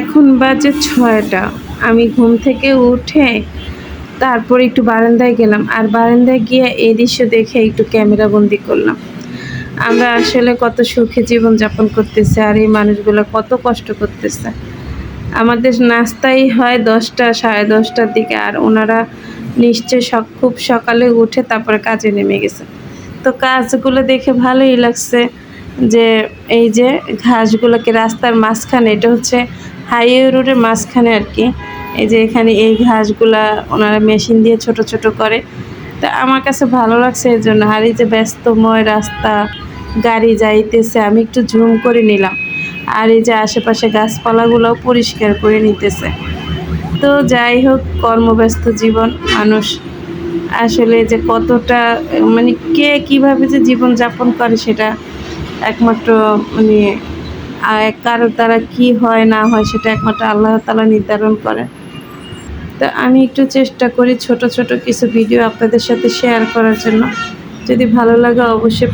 এখন বাজে ছয়টা। আমি ঘুম থেকে উঠে তারপর একটু বারান্দায় গেলাম। আর বারান্দায় গিয়ে এই দৃশ্য দেখে একটু ক্যামেরা বন্দি করলাম। আমরা আসলে কত সুখে জীবন যাপন করতেছে আর এই মানুষগুলো কত কষ্ট করতেছে। আমাদের নাস্তাই হয় দশটা, সাড়ে দশটার দিকে আর ওনারা নিশ্চয় সব খুব সকালে উঠে তারপরে কাজে নেমে গেছে। তো কাজগুলো দেখে ভালোই লাগছে। যে এই যে ঘাসগুলোকে রাস্তার মাঝখানে, এটা হচ্ছে হাইওয়ে রোডের মাঝখানে আর কি। এই যে এখানে এই ঘাসগুলা ওনারা মেশিন দিয়ে ছোট ছোট করে। তো আমার কাছে ভালো লাগছে এর জন্য। আর এই যে ব্যস্তময় রাস্তা, গাড়ি যাইতেছে, আমি একটু ঝুম করে নিলাম। আর এই যে আশেপাশে গাছপালাগুলোও পরিষ্কার করে নিতেছে। তো যাই হোক, কর্মব্যস্ত জীবন, মানুষ আসলে যে কতটা মানে কে কীভাবে যে জীবন যাপন করে সেটা একমাত্র মানে কারও তারা কি হয়, না হয়, সেটা একমাত্র আল্লাহ তালা নির্ধারণ করে। তো আমি একটু চেষ্টা করি ছোট ছোট কিছু ভিডিও আপনাদের সাথে শেয়ার করার জন্য। যদি ভালো লাগে অবশ্যই